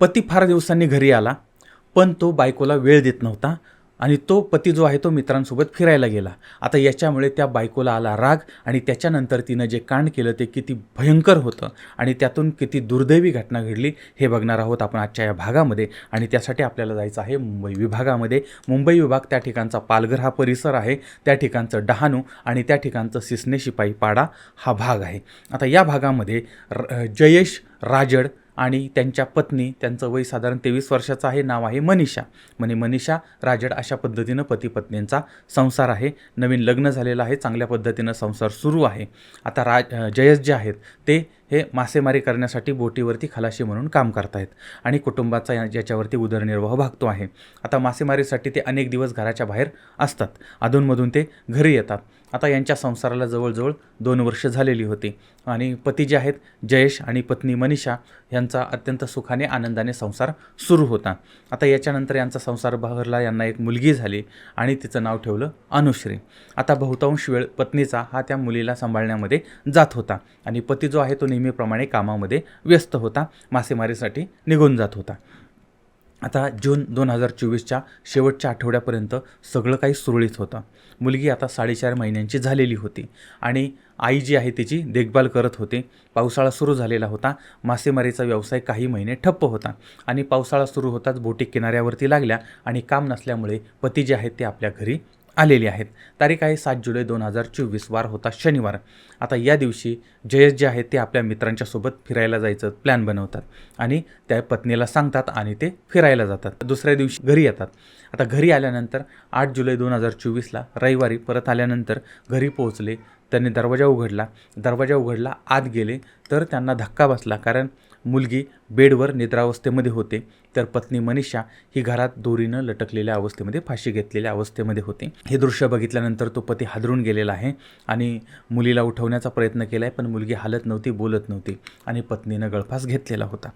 पती फार दिवसांनी घरी आला पण तो बायकोला वेळ देत नव्हता आणि तो पती जो आहे तो मित्रांसोबत फिरायला गेला. आता याच्यामुळे त्या बायकोला आला राग आणि त्याच्यानंतर तिनं जे कांड केलं ते किती भयंकर होतं आणि त्यातून किती दुर्दैवी घटना घडली हे बघणार आहोत आपण आजच्या या भागामध्ये. आणि त्यासाठी आपल्याला जायचं आहे मुंबई विभागामध्ये. मुंबई विभाग त्या ठिकाणचा पालघर हा परिसर आहे त्या ठिकाणचं डहाणू आणि त्या ठिकाणचं सिसने शिपाई पाडा हा भाग आहे. आता या भागामध्ये र जयेश राजड आणि त्यांच्या पत्नी त्यांचं वय साधारण तेवीस वर्षाचं आहे नाव आहे मनीषा. म्हणे मनीषा राजड अशा पद्धतीनं पती पत्नींचा संसार आहे. नवीन लग्न झालेलं आहे चांगल्या पद्धतीनं संसार सुरू आहे. आता राज जयस जे आहेत ते हे मासेमारी करण्यासाठी बोटीवरती खलाशी म्हणून काम करतायत आणि कुटुंबाचा या याच्यावरती उदरनिर्वाह भागतो आहे. आता मासेमारीसाठी ते अनेक दिवस घराच्या बाहेर असतात. अधूनमधून ते घरी येतात. आता यांच्या संसाराला जवळजवळ दोन वर्ष झालेली होती. आणि पती जे आहेत जयेश आणि पत्नी मनीषा यांचा अत्यंत सुखाने आनंदाने संसार सुरू होता. आता याच्यानंतर यांचा संसार बहरला यांना एक मुलगी झाली आणि तिचं नाव ठेवलं अनुश्री. आता बहुतांश वेळ पत्नीचा हा त्या मुलीला सांभाळण्यामध्ये जात होता आणि पती जो आहे तो नेहमीप्रमाणे कामामध्ये व्यस्त होता मासेमारीसाठी निघून जात होता. आता जून दोन हजार चोवीसच्या शेवटच्या आठवड्यापर्यंत सगळं काही सुरळीत होतं. मुलगी आता साडेचार महिन्यांची झालेली होती आणि आई जी आहे तिची देखभाल करत होते. पावसाळा सुरू झालेला होता. मासेमारीचा व्यवसाय काही महिने ठप्प होता आणि पावसाळा सुरू होताच बोटी किनाऱ्यावरती लागल्या आणि काम नसल्यामुळे पती जे आहेत ते आपल्या घरी आलेली आहेत. तारीख आहे सात जुलै दोन हजार चोवीस. वार होता शनिवार. आता या दिवशी जयेश जे आहेत ते आपल्या मित्रांच्या सोबत फिरायला जायचं प्लॅन बनवतात आणि त्या पत्नीला सांगतात आणि ते फिरायला जातात. दुसऱ्या दिवशी घरी येतात. आता घरी आल्यानंतर आठ जुलै दोन हजार चोवीसला रविवारी परत आल्यानंतर घरी पोहोचले. त्यांनी दरवाजा उघडला. दरवाजा उघडला आत गेले. तर त्यांना धक्का बसला कारण मुलगी बेडवर निद्रावस्थेमध्ये होते. तर पत्नी मनीषा ही घरात दोरीनं लटकलेल्या अवस्थेमध्ये फाशी घेतलेल्या अवस्थेमध्ये होते. हे दृश्य बघितल्यानंतर तो पती हादरून गेलेला आहे आणि मुलीला उठवण्याचा प्रयत्न केला आहे पण मुलगी हालत नव्हती बोलत नव्हती आणि पत्नीनं गळफास घेतलेला होता.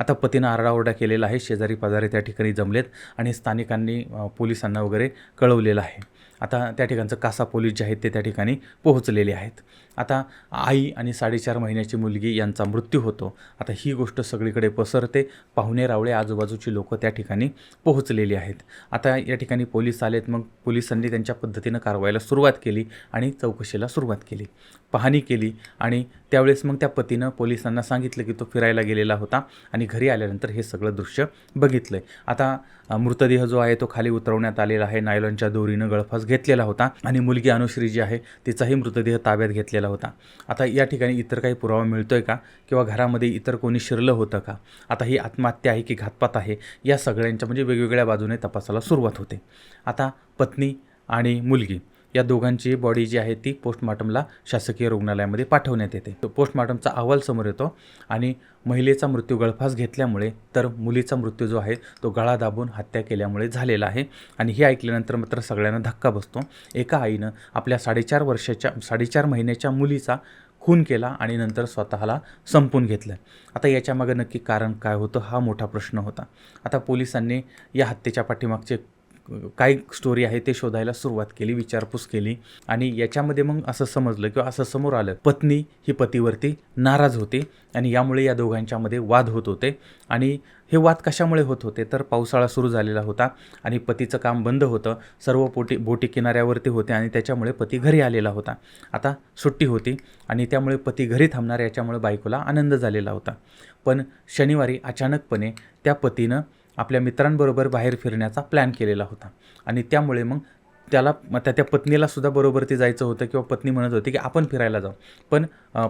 आता पतीनं आरडाओरडा केलेला आहे शेजारी पाजारी त्या ठिकाणी जमलेत आणि स्थानिकांनी पोलिसांना वगैरे कळवलेलं आहे. आता त्या ठिकाणचं कासा पोलीस जे आहेत ते त्या ठिकाणी पोहोचलेले आहेत. आता आई आणि साडेचार महिन्याची मुलगी यांचा मृत्यू होतो. आता ही गोष्ट सगळीकडे पसरते. पाहुणे रावळे आजूबाजूची लोकं त्या ठिकाणी पोहोचलेली आहेत. आता या ठिकाणी पोलीस आलेत. मग पोलिसांनी त्यांच्या पद्धतीनं कारवाईला सुरुवात केली आणि चौकशीला सुरुवात केली. पाहणी केली आणि त्यावेळेस मग त्या पतीनं पोलिसांना सांगितलं की तो फिरायला गेलेला होता आणि घरी आल्यानंतर हे सगळं दृश्य बघितलं आहे आता मृतदेह जो आहे तो खाली उतरवण्यात आलेला आहे. नायलॉनच्या दोरीनं गळफास घेतलेला होता आणि मुलगी अनुश्री जी आहे तिचाही मृतदेह ताब्यात घेतलेला होता. आता या ठिकाणी इतर काही पुरावा मिळतोय का? किंवा घरामध्ये इतर कोणी शिरलं होतं का? आता ही आत्महत्या आहे की घातपात आहे? या सगळ्यांच्या म्हणजे वेगवेगळ्या बाजूने तपासाला सुरुवात होते. आता पत्नी आणि मुलगी. या दोघांची बॉडी जी आहे ती पोस्टमॉर्टमला शासकीय रुग्णालयामध्ये पाठवण्यात येते. तो पोस्टमॉर्टमचा अहवाल समोर येतो आणि महिलेचा मृत्यू गळफास घेतल्यामुळे तर मुलीचा मृत्यू जो आहे तो गळा दाबून हत्या केल्यामुळे झालेला आहे. आणि हे ऐकल्यानंतर मात्र सगळ्यांना धक्का बसतो. एका आईनं आपल्या साडेचार वर्षाच्या साडेचार महिन्याच्या मुलीचा खून केला आणि नंतर स्वतःला संपून घेतलं. आता याच्यामागं नक्की कारण काय होतं हा मोठा प्रश्न होता. आता पोलिसांनी या हत्येच्या पाठीमागचे काय स्टोरी आहे ते शोधायला सुरुवात केली विचारपूस केली आणि याच्यामध्ये मग असं समजलं किंवा असं समोर आलं पत्नी ही पतीवरती नाराज होती आणि यामुळे या दोघांच्यामध्ये वाद होत होते आणि हे वाद कशामुळे होत होते तर पावसाळा सुरू झालेला होता आणि पतीचं काम बंद होतं सर्व पोटी बोटी किनाऱ्यावरती होते आणि त्याच्यामुळे पती घरी आलेला होता. आता सुट्टी होती आणि त्यामुळे पती घरी थांबणार याच्यामुळे बायकोला आनंद झालेला होता. पण शनिवारी अचानकपणे त्या पतीनं आपल्या मित्रांबरोबर बाहेर फिरण्याचा प्लॅन केलेला होता. आणि त्यामुळे मग त्याला त्या त्या पत्नीला सुद्धा बरोबर ते जायचं होतं किंवा पत्नी म्हणत होती की आपण फिरायला जाऊ. पण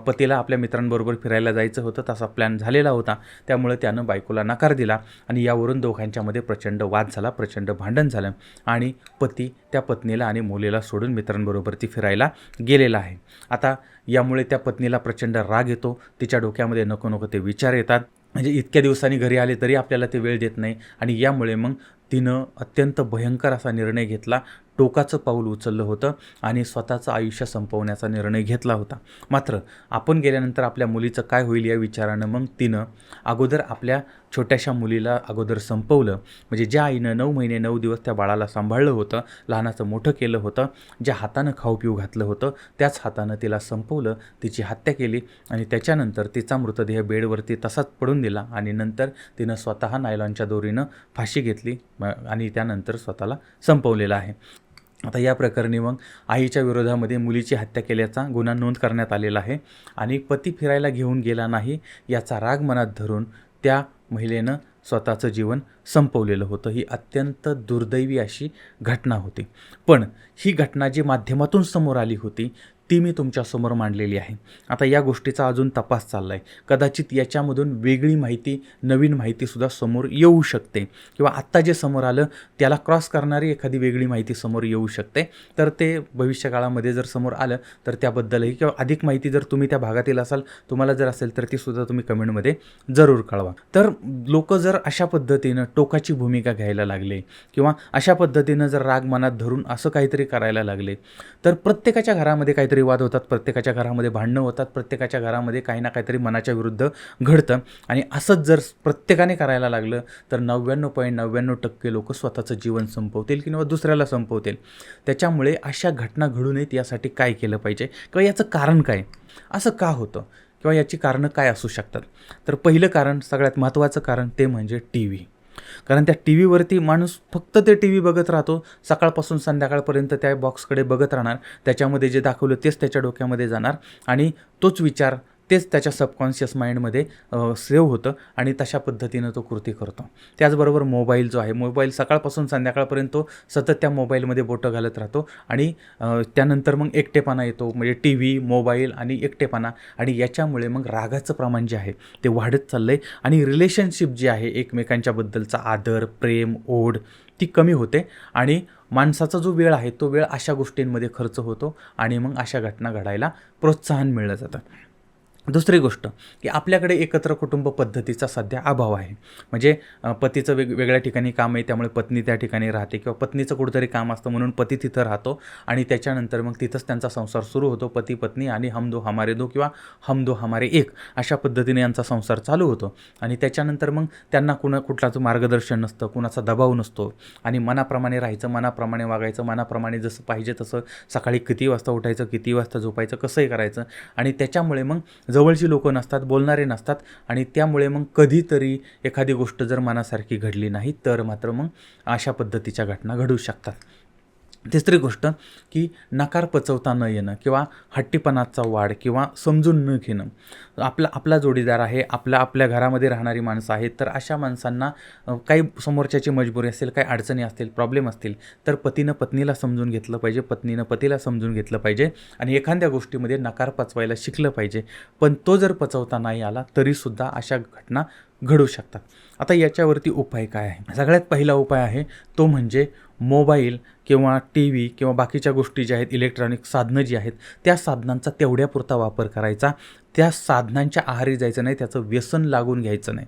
पतीला आपल्या मित्रांबरोबर फिरायला जायचं होतं तसा प्लॅन झालेला होता. त्यामुळे त्यानं बायकोला नकार दिला आणि यावरून दोघांच्यामध्ये प्रचंड वाद झाला प्रचंड भांडण झालं. आणि पती त्या पत्नीला आणि मुलीला सोडून मित्रांबरोबर ती फिरायला गेलेला आहे. आता यामुळे त्या पत्नीला प्रचंड राग येतो. तिच्या डोक्यामध्ये नको नको ते विचार येतात. म्हणजे इतक्या दिवसांनी घरी आले तरी आपल्याला ते वेळ देत नाही. आणि यामुळे मग तिनं अत्यंत भयंकर असा निर्णय घेतला. टोकाचं पाऊल उचललं होतं आणि स्वतःचं आयुष्य संपवण्याचा निर्णय घेतला होता. मात्र आपण गेल्यानंतर आपल्या मुलीचं काय होईल या विचारानं मग तिनं अगोदर आपल्या छोट्याशा मुलीला अगोदर संपवलं. म्हणजे ज्या आईनं नऊ महिने नऊ दिवस त्या बाळाला सांभाळलं होतं लहानाचं मोठं केलं होतं ज्या हातानं खाऊ पिऊ घातलं होतं त्याच हातानं तिला संपवलं तिची हत्या केली आणि त्याच्यानंतर तिचा मृतदेह बेडवरती तसाच पडून दिला आणि नंतर तिनं स्वतः नायलॉनच्या दोरीनं फाशी घेतली. आणि त्यानंतर स्वतःला संपवलेला आहे. आता या प्रकरणी मग आईच्या विरोधामध्ये मुलीची हत्या केल्याचा गुन्हा नोंद करण्यात आलेला आहे आणि पती फिरायला घेऊन गेला नाही याचा राग मनात धरून त्या महिलेनं स्वतःचं जीवन संपवलेलं होतं. ही अत्यंत दुर्दैवी अशी घटना होती. पण ही घटना जी माध्यमातून समोर आली होती ती मी तुमच्यासमोर मांडलेली आहे. आता या गोष्टीचा अजून तपास चालला आहे कदाचित याच्यामधून वेगळी माहिती नवीन माहितीसुद्धा समोर येऊ शकते. किंवा आत्ता जे समोर आलं त्याला क्रॉस करणारी एखादी वेगळी माहिती समोर येऊ शकते. तर ते भविष्यकाळामध्ये जर समोर आलं तर त्याबद्दलही किंवा अधिक माहिती जर तुम्ही त्या भागातील असाल तुम्हाला जर असेल तर ती सुद्धा तुम्ही कमेंटमध्ये जरूर कळवा. तर लोक जर अशा पद्धतीनं टोकाची भूमिका घ्यायला लागले किंवा अशा पद्धतीनं जर राग मनात धरून असं काहीतरी करायला लागले तर प्रत्येकाच्या घरामध्ये काहीतरी वाद होतात प्रत्येकाच्या घरामध्ये भांडणं होतात प्रत्येकाच्या घरामध्ये काही ना काहीतरी मनाच्या विरुद्ध घडतं आणि असंच जर प्रत्येकाने करायला लागलं तर नव्याण्णव पॉईंट नव्याण्णव टक्के लोक स्वतःचं जीवन संपवतील किंवा दुसऱ्याला संपवतील. त्याच्यामुळे अशा घटना घडू नयेत यासाठी काय केलं पाहिजे किंवा याचं कारण काय? असं का होतं? किंवा याची कारणं काय असू शकतात? तर पहिलं कारण सगळ्यात महत्त्वाचं कारण ते म्हणजे टी व्ही कारण त्या टी व्हीवरती माणूस फक्त ते टी व्ही बघत राहतो. सकाळपासून संध्याकाळपर्यंत त्या बॉक्सकडे बघत राहणार. त्याच्यामध्ये जे दाखवलं तेच त्याच्या डोक्यामध्ये जाणार. आणि तोच विचार तेच त्याच्या सबकॉन्शियस माइंडमध्ये सेव्ह होतं आणि तशा पद्धतीनं तो कृती करतो. त्याचबरोबर मोबाईल जो आहे मोबाईल सकाळपासून संध्याकाळपर्यंत तो सतत त्या मोबाईलमध्ये बोटं घालत राहतो आणि त्यानंतर मग एकटेपणा येतो. म्हणजे टी व्ही मोबाईल आणि एकटेपणा आणि याच्यामुळे मग रागाचं प्रमाण जे आहे ते वाढत चाललं आहे आणि रिलेशनशिप जी आहे एकमेकांच्याबद्दलचा आदर प्रेम ओढ ती कमी होते आणि माणसाचा जो वेळ आहे तो वेळ अशा गोष्टींमध्ये खर्च होतो आणि मग अशा घटना घडायला प्रोत्साहन मिळलं जातं. दुसरी गोष्ट की आपल्याकडे एकत्र कुटुंब पद्धतीचा सध्या अभाव आहे. म्हणजे पतीचं वेग वेगळ्या ठिकाणी काम आहे त्यामुळे पत्नी त्या ठिकाणी राहते किंवा पत्नीचं कुठंतरी काम असतं म्हणून पती तिथं राहतो आणि त्याच्यानंतर मग तिथंच त्यांचा संसार सुरू होतो पती पत्नी आणि हम दो हमारे दो किंवा हम दो हमारे एक अशा पद्धतीने यांचा संसार चालू होतो. आणि त्याच्यानंतर मग त्यांना कुणा कुठलाच मार्गदर्शन नसतं कुणाचा दबाव नसतो आणि मनाप्रमाणे राहायचं मनाप्रमाणे वागायचं मनाप्रमाणे जसं पाहिजे तसं सकाळी किती वाजता उठायचं किती वाजता झोपायचं कसंही करायचं आणि त्याच्यामुळे मग जवळची लोकं नसतात बोलणारे नसतात आणि त्यामुळे मग कधीतरी एखादी गोष्ट जर मनासारखी घडली नाही तर मात्र मग अशा पद्धतीच्या घटना घडू शकतात. तिसरी गोष्ट की नकार पचवता न येणं किंवा हट्टीपणाचा वाढ किंवा समजून न घेणं. आपला आपला जोडीदार आहे आपल्या आपल्या घरामध्ये राहणारी माणसं आहेत तर अशा माणसांना काही समोरच्याची मजबुरी असेल काही अडचणी असतील प्रॉब्लेम असतील तर पतीनं पत्नीला समजून घेतलं पाहिजे पत्नीनं पतीला समजून घेतलं पाहिजे आणि एखाद्या गोष्टीमध्ये नकार पचवायला शिकलं पाहिजे. पण तो जर पचवता नाही आला तरीसुद्धा अशा घटना घडू शकतात. आता याच्यावरती उपाय काय आहे? सगळ्यात पहिला उपाय आहे तो म्हणजे मोबाईल किंवा टी व्ही किंवा बाकीच्या गोष्टी ज्या आहेत इलेक्ट्रॉनिक साधनं जी आहेत त्या साधनांचा तेवढ्यापुरता वापर करायचा. त्या साधनांच्या आहारी जायचं नाही त्याचं व्यसन लागून घ्यायचं नाही.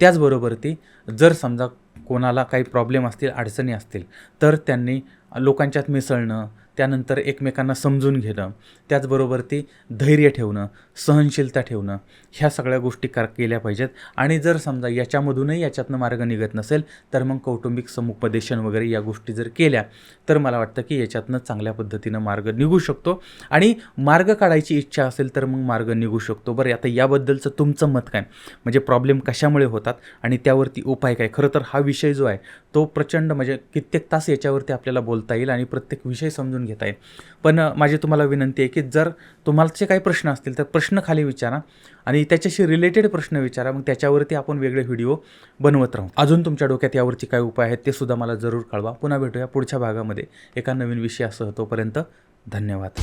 त्याचबरोबर ती जर समजा कोणाला काही प्रॉब्लेम असतील अडचणी असतील तर त्यांनी लोकांच्यात मिसळणं त्यानंतर एकमेकांना समजून घेणं त्याचबरोबर ती धैर्य ठेवणं सहनशीलता ठेवणं ह्या सगळ्या गोष्टी कर केल्या पाहिजेत. आणि जर समजा याच्यामधूनही याच्यातनं मार्ग निघत नसेल तर मग कौटुंबिक समुपदेशन वगैरे या गोष्टी जर केल्या तर मला वाटतं की याच्यातनं चांगल्या पद्धतीनं मार्ग निघू शकतो. आणि मार्ग काढायची इच्छा असेल तर मग मार्ग निघू शकतो. बरं आता याबद्दलचं तुमचं मत काय? म्हणजे प्रॉब्लेम कशामुळे होतात? आणि त्यावरती उपाय काय? खरं तर हा विषय जो आहे तो प्रचंड म्हणजे कित्येक तास याच्यावरती आपल्याला बोलता येईल आणि प्रत्येक विषय समजून घेता येईल. पण माझी तुम्हाला विनंती आहे की जर तुम्हालाचे काही प्रश्न असतील तर प्रश्न खाली विचारा आणि त्याच्याशी रिलेटेड प्रश्न विचारा. मग त्याच्यावरती आपण वेगळे व्हिडिओ बनवत राहू. अजून तुमच्या डोक्यात यावरती काय उपाय आहेत ते सुद्धा मला जरूर कळवा. पुन्हा भेटूया पुढच्या भागामध्ये. एका नवीन विषयासह तोपर्यंत धन्यवाद.